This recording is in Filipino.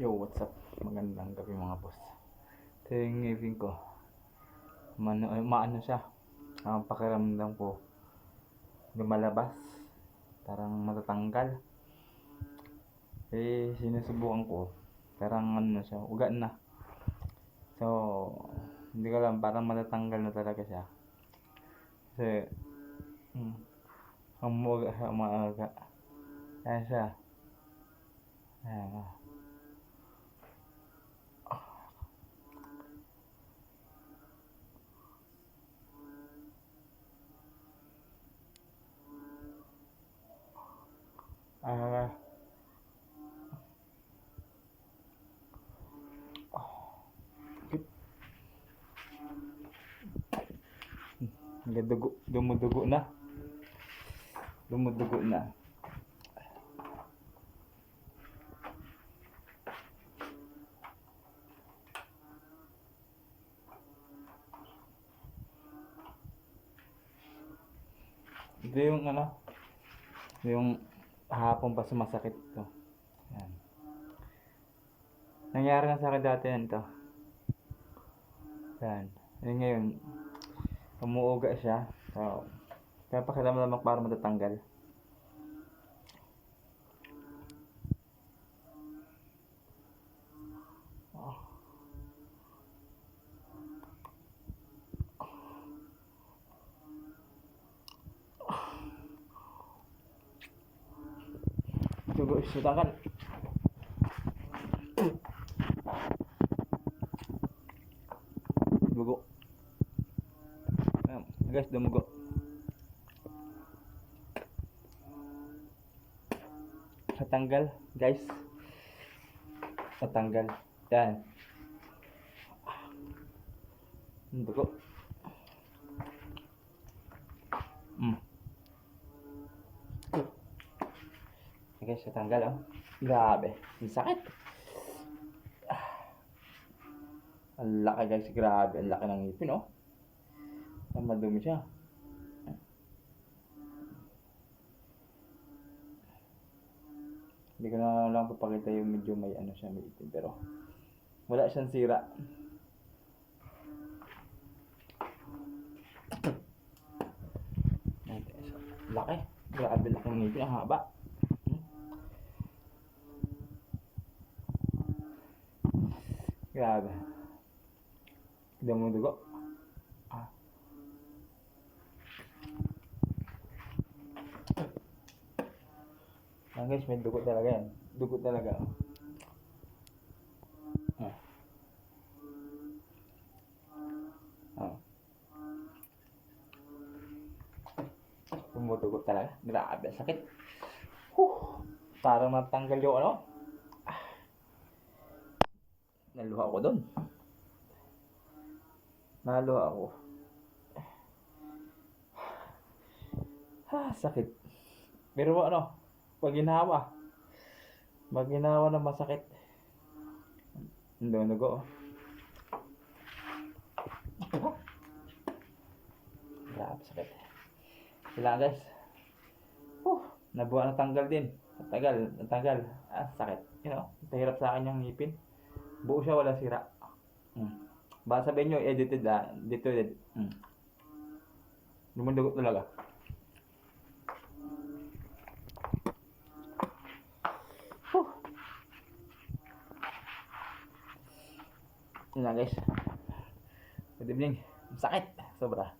Yo, what's up? Magandang gabi mga boss. Ito yung ngipin ko. Man, ay, maano siya. Ang pakiramdam ko. Lumalabas. Parang matatanggal. Eh, sinusubukan ko. Parang ano siya, uga na. So, hindi ko alam, parang matatanggal na talaga siya. Kasi, hmm, ang muga, ang maaga. Ayan siya. Ayan. ah. Kit. Nagadugo, dumudugo na. Dumudugo na. Ito yung ano, yung hapon pa sumasakit to. Yan. Nangyari na sa akin dati yan to. Yan. Yan ngayon, umuuga siya. So, kaya pakiramdam ako para matatanggal. Sa tangan. Dugo. Ayan, guys, dumugo. Natanggal, guys. Natanggal. Yan. Ang Ayan, guys, natanggal, oh. Grabe. Ang sakit. Ah. Ang laki, guys. Grabe. Ang laki ng ngipin, oh. Ang madumi siya. Hindi ko na lang papakita yung medyo may ano siya, may itim. Pero wala siyang sira. Laki. Grabe laki ng ngipin. Ang haba. Hmm? Grabe. Dumudugo. Ah. Ah, guys, may dugo talaga yan. Dugo talaga. Ah. Ah. Tumudugo talaga. Grabe, sakit. Huh. Parang natanggal yung ano. Naluha ko doon. Naluha ako. Ah, sakit. Pero ano, pag ginawa, pag ginawa na masakit, hindi nago. Grabe sakit. Sila guys. Huh, nabuha na tanggal din. Natagal, natagal. Ah, sakit. You know, tahirap sa akin yung ngipin. Buo siya, wala sira. Hmm. Baka sabihin nyo, edited ah. Dito, edit. Hmm. Lumudugot talaga. Huh. Yun lang guys. Good evening. Sakit. Sobra.